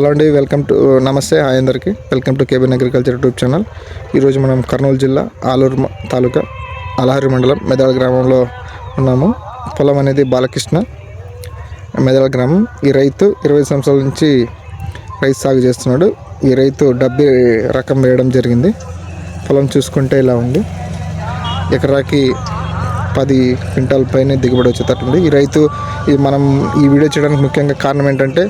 Hello అండి welcome to నమస్తే hi అందరికీ. Welcome to cabin agriculture YouTube channel. ఈరోజు మనం కర్నూలు జిల్లా ఆలూరు తాలూకా అలహరి మండలం మెదడ గ్రామంలో ఉన్నాము. పొలం అనేది బాలకృష్ణ. మెదడ గ్రామం. ఈ రైతు ఇరవై సంవత్సరాల నుంచి రైతు సాగు చేస్తున్నాడు. ఈ రైతు డబ్బి రకం వేయడం జరిగింది. పొలం చూసుకుంటే ఇలా ఉంది. ఎకరాకి పది క్వింటాల్ పైన దిగుబడి వచ్చేటట్టుంది. ఈ రైతు ఈ మనం ఈ వీడియో చేయడానికి ముఖ్యంగా కారణం ఏంటంటే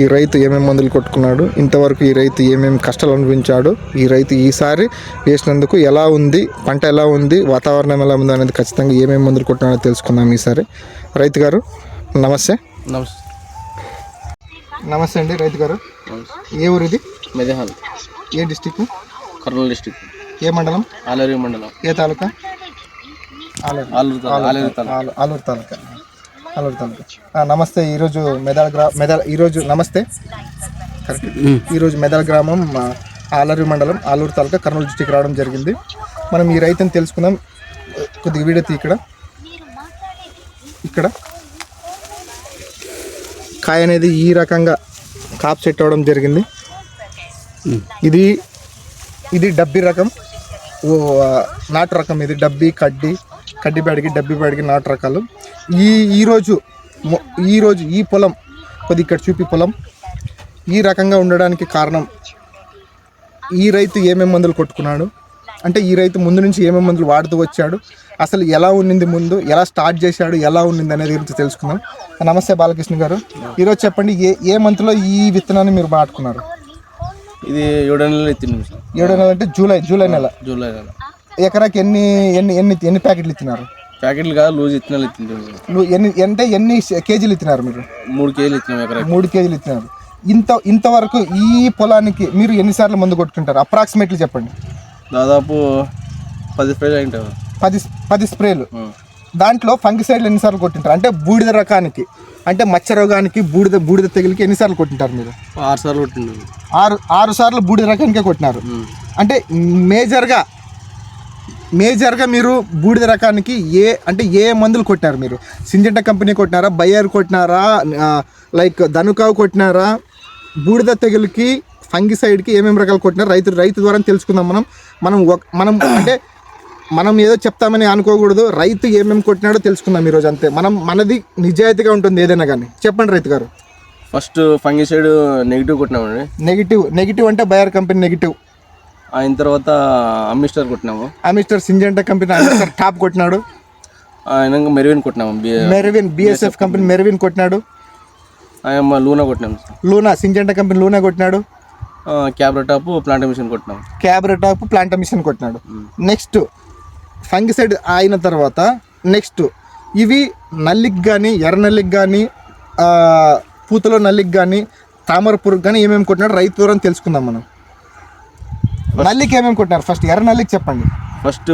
ఈ రైతు ఏమేమి మందులు కొట్టుకున్నాడు ఇంతవరకు ఈ రైతు ఏమేమి కష్టాలు అనుభవించాడు ఈ రైతు ఈసారి వేసినందుకు ఎలా ఉంది పంట ఎలా ఉంది వాతావరణం ఎలా ఉంది అనేది ఖచ్చితంగా ఏమేమి మందులు కొట్టినాడో తెలుసుకుందాం ఈసారి. రైతు గారు నమస్తే. నమస్తే. నమస్తే అండి రైతు గారు. ఏ ఊరు ఇది మెదహాల్. ఏ డిస్టిక్ కర్నూలు డిస్టిక్ ఏ మండలం? ఆలేరు మండలం. ఏ తాలూకా? ఆలూరు ఆలూరు తాలూకా, ఆలేరు తాలూకా. నమస్తే. ఈరోజు మెదల్ గ్రా మెదల్ ఈరోజు నమస్తే. కరెక్ట్ ఈరోజు మెదల్ గ్రామం ఆలూరు మండలం ఆలూరు తాలూకా కర్నూలు డిస్టిక్ రావడం జరిగింది. మనం ఈ రైతుని తెలుసుకుందాం. కొద్దిగా వీడియో తీ ఇక్కడ. ఇక్కడ. కాయ అనేది ఈ రకంగా కాప్ సెట్ అవ్వడం జరిగింది. ఇది ఇది డబ్బీ రకం. నాటు రకం ఇది. డబ్బీ కడ్డీ కడ్డీ బ్యాడికి డబ్బీ బ్యాడికి నాటు రకాలు. ఈ ఈరోజు ఈరోజు ఈ పొలం కొద్ది ఇక్కడ చూపి పొలం ఈ రకంగా ఉండడానికి కారణం ఈ రైతు ఏమేమి మందులు కొట్టుకున్నాడు? అంటే ఈ రైతు ముందు నుంచి ఏమేమి మందులు వాడుతూ వచ్చాడు? అసలు ఎలా ఉండింది ముందు? ఎలా స్టార్ట్ చేశాడు? ఎలా ఉండింది అనేది గురించి తెలుసుకుందాం. నమస్తే బాలకృష్ణ గారు. ఈరోజు చెప్పండి ఏ ఏ మంత్లో ఈ విత్తనాన్ని మీరు నాటుకున్నారు ఇది ఏడు నెలలు ఎత్తింది ఏడో నెల అంటే జూలై జూలై నెల. జూలై నెల. ఎకరాకి ఎన్ని ఎన్ని ఎన్ని ఎన్ని ప్యాకెట్లు ఇచ్చినారు? ప్యాకెట్లు కాదు లూజ్ ఇత్తనాలు ను- ఎన్ని అంటే ఎన్ని కేజీలు ఇచ్చినారు మీరు? మూడు కేజీలు ఇచ్చినాం ఎకరాకి. మూడు కేజీలు ఇచ్చినారు. ఇంత ఇంతవరకు ఈ పొలానికి మీరు ఎన్నిసార్లు మందు కొట్టుకుంటారు? అప్రాక్సిమేట్లీ చెప్పండి. దాదాపు పది ఫ్రైలు అయింటాయి పది పది స్ప్రేలు. దాంట్లో ఫంగిసైడ్లు ఎన్నిసార్లు కొట్టింటారు? అంటే బూడిద రకానికి అంటే మచ్చ రోగానికి బూడిద బూడిద తెగిలికి ఎన్నిసార్లు కొట్టింటారు మీరు? ఆరు సార్లు కొట్టిండు. ఆరు ఆరు సార్లు బూడిద రకానికే కొట్టినారు. అంటే మేజర్గా మేజర్గా మీరు బూడిద రకానికి ఏ అంటే ఏ మందులు కొట్టినారు మీరు? సింజెంటా కంపెనీ కొట్టినారా? బయ్యర్ కొట్టినారా? లైక్ ధనుకావు కొట్టినారా? బూడిద తెగులుకి ఫంగిసైడ్కి ఏమేమి రకాలు కొట్టినారు? రైతు రైతు ద్వారా తెలుసుకుందాం మనం. మనం ఒక- మనం అంటే మనం ఏదో చెప్తామని అనుకోకూడదు. రైతు ఏమేమి కొట్టినాడో తెలుసుకుందాం ఈరోజు అంతే. మనం మనది నిజాయితీగా ఉంటుంది ఏదైనా కానీ. చెప్పండి రైతు గారు. ఫస్ట్ ఫంగిసైడ్ నెగిటివ్ కొట్టినామండి. నెగిటివ్ నెగిటివ్ అంటే బయర్ కంపెనీ నెగిటివ్. అయిన తర్వాత Amistar కొట్టినాము. Amistar Syngenta company Amistar top కొట్టినాడు. ఆయన మెరువిన్ కొట్టినాము మెరవిన్ బిఎస్ఎఫ్ కంపెనీ మెరవిన్ కొట్టినాడు. ఆయన లూనా కొట్టినాము లూనా సింజెంటా కంపెనీ లూనా కొట్టినాడు. క్యాబ్రా టాప్ ప్లాంట్ మిషన్ కొట్టినాము. క్యాబ్రా టాప్ ప్లాంటా మిషన్ కొట్టినాడు. నెక్స్ట్ ఫంగిసైడ్ అయిన తర్వాత నెక్స్ట్ ఇవి నల్లికి కానీ ఎర్ర నల్లికి కానీ పూతలో నల్లికి కానీ తామర పురుగు కానీ ఏమేమి కొట్టినాడు రైతు దూరం తెలుసుకుందాం మనం. నల్లికి ఏమేమి కొట్టినారు? ఫస్ట్ ఎర్ర నల్లికి చెప్పండి. ఫస్ట్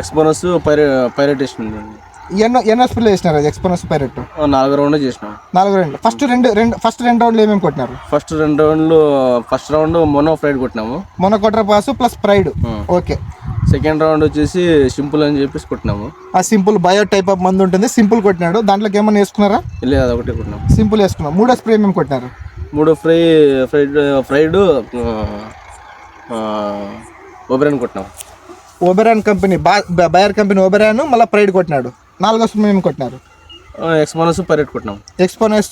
ఎక్స్పోనస్ పైరే పైరటేషన్ ఉందండి ఎన్నో ఎన్నో స్ప్రే చేసినారు? ఎక్స్పోనస్ పైరెట్ నాలుగు రౌండ్ చేసినాం. నాలుగు రెండు ఫస్ట్ రెండు రెండు ఫస్ట్ రెండు రౌండ్లు ఏమేమి కొట్టినారు? ఫస్ట్ రెండు రౌండ్లు ఫస్ట్ రౌండ్ మొనో ఫ్రైడ్ కొట్టినాము. మొన్న కొట్ర pass plus pride okay second round వచ్చేసి సింపుల్ అని చెప్పేసి కొట్టినాము. ఆ సింపుల్ బయో టైప్ ఆఫ్ మందు ఉంటుంది. సింపుల్ కొట్టినాడు. దాంట్లోకి ఏమన్నా వేసుకున్నారా? లేదు అదొకటి కొట్టినాము సింపుల్ వేసుకున్నాం. మూడో స్ప్రే ఏమేమి కొట్టినారు? మూడు ఫ్రై ఫ్రైడ్ ఫ్రైడ్ ఓబెరన్ కొట్టినాము ఓబెరాన్ కంపెనీ బా బయర్ కంపెనీ ఓబెరాన్ మళ్ళీ ప్రైడ్ కొట్టినాడు. నాలుగో ఏమి కొట్టినారు. ఎక్స్పోనస్ పైరెట్ కొట్టినాము ఎక్స్పోనస్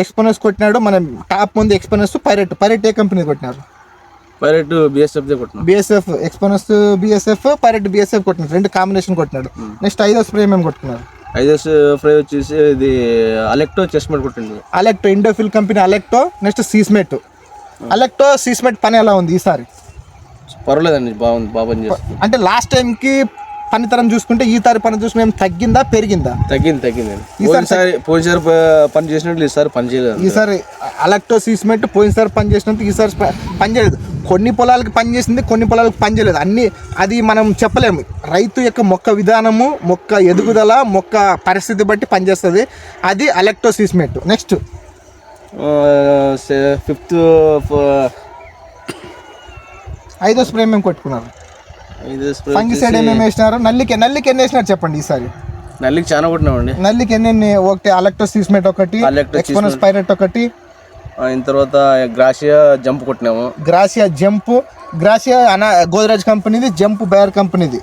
ఎక్స్పోనస్ కొట్టినాడు మన టాప్ ముందు ఎక్స్పోనస్ పైరెట్ పైరెట్ ఏ కంపెనీ కొట్టినారు? పైరెట్ బిఎస్ఎఫ్దే కొట్టినాం. BSF Exponus BSF parrot BSF కొట్టినాడు రెండు కాంబినేషన్ కొట్టినాడు. నెక్స్ట్ ఐదో స్ప్రే ఏమేమి కొట్టుకున్నారు ఐదస్ ఫ్రై వచ్చేసి ఇది అలెక్టో చెస్ట్మెంట్ కొట్టింది Alecto Indofil company Alecto next సీస్మెట్ Alecto సీస్మెట్ పని ఎలా ఉంది ఈసారి? పర్వాలేదండి బాగుంది చేస్తుంది. అంటే లాస్ట్ టైంకి పనితరం చూసుకుంటే ఈ తారి పని చూసుకుంటే తగ్గిందా పెరిగిందా? తగ్గింది తగ్గిందండి పోయినసారి పోయినసారి పని చేసినట్లు ఈసారి పని చేయలేదు. ఈసారి అలెక్టో సీస్మెట్ పోయినసారి పని చేసినందుకు ఈసారి పని చేయలేదు. కొన్ని పొలాలకు పని చేసింది కొన్ని పొలాలకు పని చేయలేదు. అన్ని అది మనం చెప్పలేము. రైతు యొక్క మొక్క విధానము మొక్క ఎదుగుదల మొక్క పరిస్థితి బట్టి పనిచేస్తుంది అది అలెక్టో సీస్మెట్. నెక్స్ట్. ఫిఫ్త్ ఐదో స్ప్రే మేము కొట్టుకున్నారు ఫంగిసైడ్ ఏమేమి వేసినారు నల్లికి నల్లికి ఎన్ని వేసినారు చెప్పండి ఈసారి? నల్లికి చాలా కొట్టినామండి. నల్లికి ఎన్ని ఒకటి అలెక్టో సీస్మెట్ ఒకటి ఎక్స్పోనస్ పైరెట్ ఒకటి. తర్వాత గ్రాషియా జంప్ కొట్టినాము. గ్రాసియా జంప్ గ్రాసియా అనా గోదరాజ్ కంపెనీది జంప్ బయర్ కంపెనీది.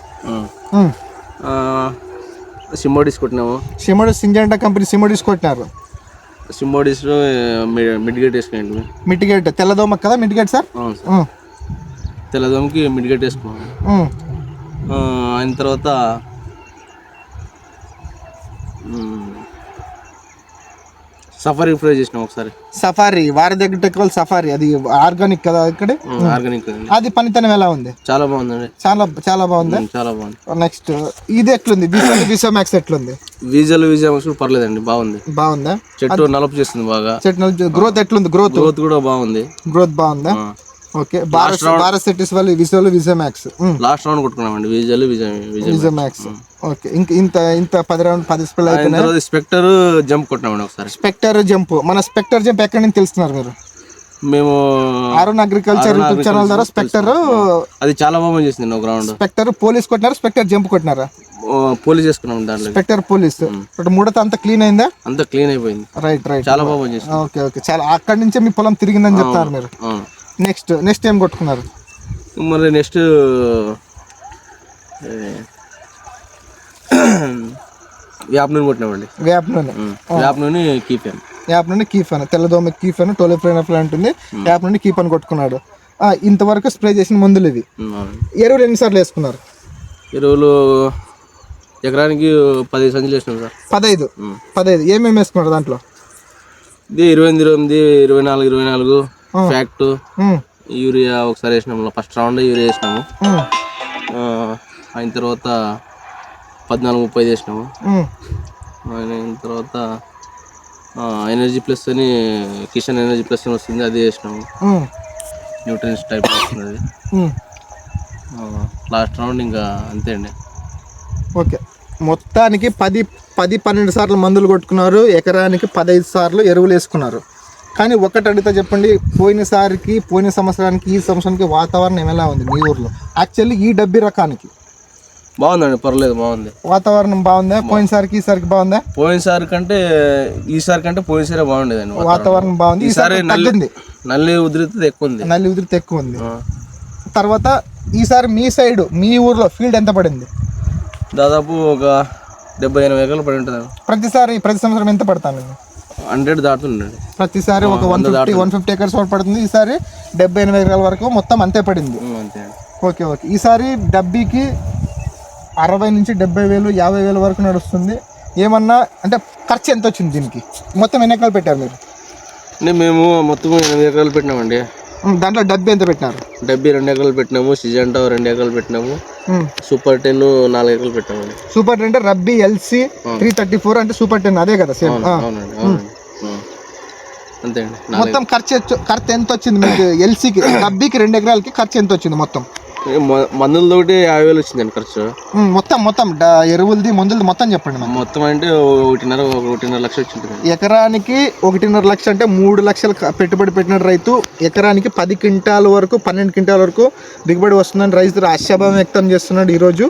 సింబోడిస్ కొట్టినాము. సిమోడి సింజెంటా కంపెనీ సిమోడిస్ కొట్టినారు. సింబోడిస్లో మిడ్గేట్ వేసుకున్నాండి మిటిగేట్ తెల్లదోమ కదా మిటిగేట్ సార్. తెల్లదోమకి మిడ్గేట్ వేసుకున్నాము ఉమ్. ఆ, అయిన తర్వాత సఫారీ ఫ్రై చేసినాం ఒకసారి. సఫారీ వారి దగ్గర టెక్వల్ సఫారీ అది ఆర్గానిక్ కదా ఇక్కడ? ఆర్గానిక్ అది పనితనం ఎలా ఉంది? చాలా బాగుందండి. చాలా చాలా బాగుంది? చాలా బాగుంది. నెక్స్ట్ ఇది ఎట్లుంది? విసో విసో మ్యాక్స్ ఎట్లుంది? వీజాలు వీజా కూడా పర్లేదండి బాగుంది. బాగుందా? చెట్టు నలుపు చేస్తుంది బాగా. చెట్టు గ్రోత్ ఎట్లుంది? గ్రోత్ గ్రోత్ కూడా బాగుంది. గ్రోత్ బాగుందా. ఓకే భారత్ భారత్ సిటీస్ వాళ్ళు విజోలు విజో మ్యాక్స్. లాస్ట్ రౌండ్ కొట్టుకున్నామండి వీజాలు విజయ విజయ విజో మ్యాక్స్. ఓకే ఇంక ఇంత ఇంత పది రౌండ్ పది స్పెల్ అయిపోయినాయి. స్పెక్టర్ జంప్ కొట్టినామండి ఒకసారి. Spectre jump. మన స్పెక్టర్ జంప్ ఎక్కడి నుంచి తెలుస్తున్నారు మీరు? మేము ఆరోన్ అగ్రికల్చర్ యూట్యూబ్ ఛానల్ ద్వారా స్పెక్టర్ అది చాలా బాగా చేసింది ఒక రౌండ్ స్పెక్టర్ పోలీస్ కొట్టినారు? స్పెక్టర్ జంప్ కొట్టినారా? పోలీస్ చేసుకున్నాం దాంట్లో. Spectre police. ఇప్పుడు మూడత అంతా క్లీన్ అయిందా? అంతా క్లీన్ అయిపోయింది. రైట్ రైట్ చాలా బాగా చేసింది ఓకే ఓకే. చాలా అక్కడి నుంచే మీ పొలం తిరిగిందని చెప్తారు మీరు. నెక్స్ట్ నెక్స్ట్ ఏం కొట్టుకున్నారు. మరి నెక్స్ట్ యాప్ నూనె కొట్టినామండి. వేప నూనె యాప్ నూనె కీపాను యాప్ నుండి కీఫ్ అని తెల్లదోమ కీఫ్ అని టోలిఫ్రెనఫ్ల ఉంటుంది యాప్ నుండి కీఫ్ అని కొట్టుకున్నాడు. ఇంతవరకు స్ప్రే చేసిన మందులు ఇవి. ఎరువులు ఎన్నిసార్లు వేసుకున్నారు? ఎరువులు ఎకరానికి పది సంచులు వేసినాం సార్. పదహైదు. పదహైదు ఏమేమి వేసుకున్నారు దాంట్లో? ఇది ఇరవై ఎనిమిది ఇరవై ఎనిమిది ఇరవై నాలుగు ఇరవై నాలుగు ఫ్యాక్ట్. యూరియా ఒకసారి వేసినాము ఫస్ట్ రౌండ్ యూరియా వేసినాము. అయిన తర్వాత పద్నాలుగు ముప్పై వేసినాము. అయిన తర్వాత ఎనర్జీ ప్లస్ అని కిషన్ ఎనర్జీ ప్లస్ అని వస్తుంది అది వేసినాము. న్యూట్రియన్స్ టైప్ వస్తుంది. లాస్ట్ రౌండ్ ఇంకా అంతే అండి. ఓకే. మొత్తానికి పది పది పన్నెండు సార్లు మందులు కొట్టుకున్నారు. ఎకరానికి పదహైదు సార్లు ఎరువులు వేసుకున్నారు. కానీ ఒకటి అడిగితే చెప్పండి పోయినసారికి పోయిన సంవత్సరానికి ఈ సంవత్సరానికి వాతావరణం ఎలా ఉంది మీ ఊర్లో? యాక్చువల్లీ ఈ డబ్బి రకానికి. బాగుందండి పర్లేదు బాగుంది. వాతావరణం బాగుందా? పోయినసారికి ఈసారికి బాగుందా? పోయినసారి కంటే ఈసారి కంటే పోయినసారి బాగుండేదండి వాతావరణం. బాగుంది. ఈసారి ఈసారి నల్లి ఉధృతి ఎక్కువ ఉంది నల్లి ఉదిరితే ఎక్కువ ఉంది తర్వాత ఈసారి మీ సైడ్ మీ ఊర్లో ఫీల్డ్ ఎంత పడింది? దాదాపు ఒక డెబ్బై ఎనభై ఎకరాలు పడి ఉంటుంది ప్రతిసారి ప్రతి సంవత్సరం ఎంత పడతాను? హండ్రెడ్ దాటుతుండండి ప్రతిసారి ఒక one fifty one fifty acres వరకు పడుతుంది. ఈసారి డెబ్బై ఎనభై ఎకరాల వరకు మొత్తం అంతే పడింది. అంతే ఓకే ఓకే. ఈసారి డబ్బీకి అరవై నుంచి డెబ్బై వేలు యాభై వేలు వరకు నడుస్తుంది. ఏమన్నా అంటే ఖర్చు ఎంత వచ్చింది దీనికి? మొత్తం ఎన్ని ఎకరాలు పెట్టారు మీరు? అంటే మేము మొత్తం ఎనిమిది ఎకరాలు పెట్టినామండి. దాంట్లో డబ్బీ ఎంత పెట్టినారు? డబ్బీ రెండు ఎకరాలు పెట్టినాము సిజంటా రెండు ఎకరాలు పెట్టినాము సూపర్ టెన్ నాలుగు ఎకరాలు పెట్టామండి. సూపర్ టెన్ అంటే రబ్బీ ఎల్సీ త్రీ థర్టీ ఫోర్ అంటే సూపర్ టెన్ అదే కదా సేమ్. అవునండి. అంతే మొత్తం ఖర్చు ఖర్చు ఎంత వచ్చింది మీకు? ఎల్సీకి డబ్బీకి రెండు ఎకరాలకి ఖర్చు ఎంత వచ్చింది మొత్తం? మందులతోటి యాభై వేలు వచ్చిందండి ఖర్చు. మొత్తం మొత్తం డ- ఎరువులది మందులది మొత్తం చెప్పండి మొత్తం అంటే ఒకటిన్నర ఒకటిన్నర లక్ష వచ్చింది ఎకరానికి ఒకటిన్నర లక్ష అంటే మూడు లక్షలు క- పెట్టుబడి పెట్టిన రైతు ఎకరానికి పది క్వింటాల వరకు పన్నెండు క్వింటాల వరకు దిగుబడి వస్తుందని రైతు ఆశాభావం వ్యక్తం చేస్తున్నాడు ఈరోజు.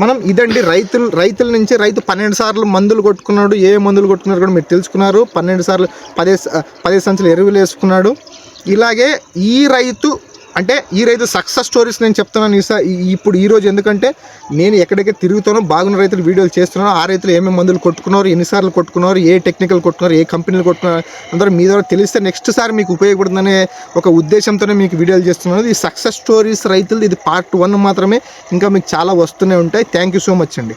మనం ఇదండి రైతులు రైతుల నుంచి రైతు పన్నెండు సార్లు మందులు కొట్టుకున్నాడు ఏ మందులు కొట్టుకున్నారు కూడా మీరు తెలుసుకున్నారు. పన్నెండు సార్లు పదే పదే సంచులు ఎరువులు వేసుకున్నాడు. ఇలాగే ఈ రైతు అంటే ఈ రైతు సక్సెస్ స్టోరీస్ నేను చెప్తున్నాను ఈసా ఇప్పుడు ఈరోజు ఎందుకంటే నేను ఎక్కడెక్కడ తిరుగుతానో బాగున్న రైతులు వీడియోలు చేస్తున్నాను ఆ రైతులు ఏమేమి మందులు కొట్టుకున్నారు ఎన్నిసార్లు కొట్టుకున్నారు ఏ టెక్నికల్ కొట్టుకున్నారు ఏ కంపెనీలు కొట్టుకున్నారు అందరూ మీ ద్వారా తెలిస్తే నెక్స్ట్ సారి మీకు ఉపయోగపడుతుందనే ఒక ఉద్దేశంతోనే మీకు వీడియోలు చేస్తున్నాను. ఈ సక్సెస్ స్టోరీస్ రైతులు ఇది పార్ట్ వన్ మాత్రమే. ఇంకా మీకు చాలా వస్తూనే ఉంటాయి. థ్యాంక్ యూ సో మచ్ అండి.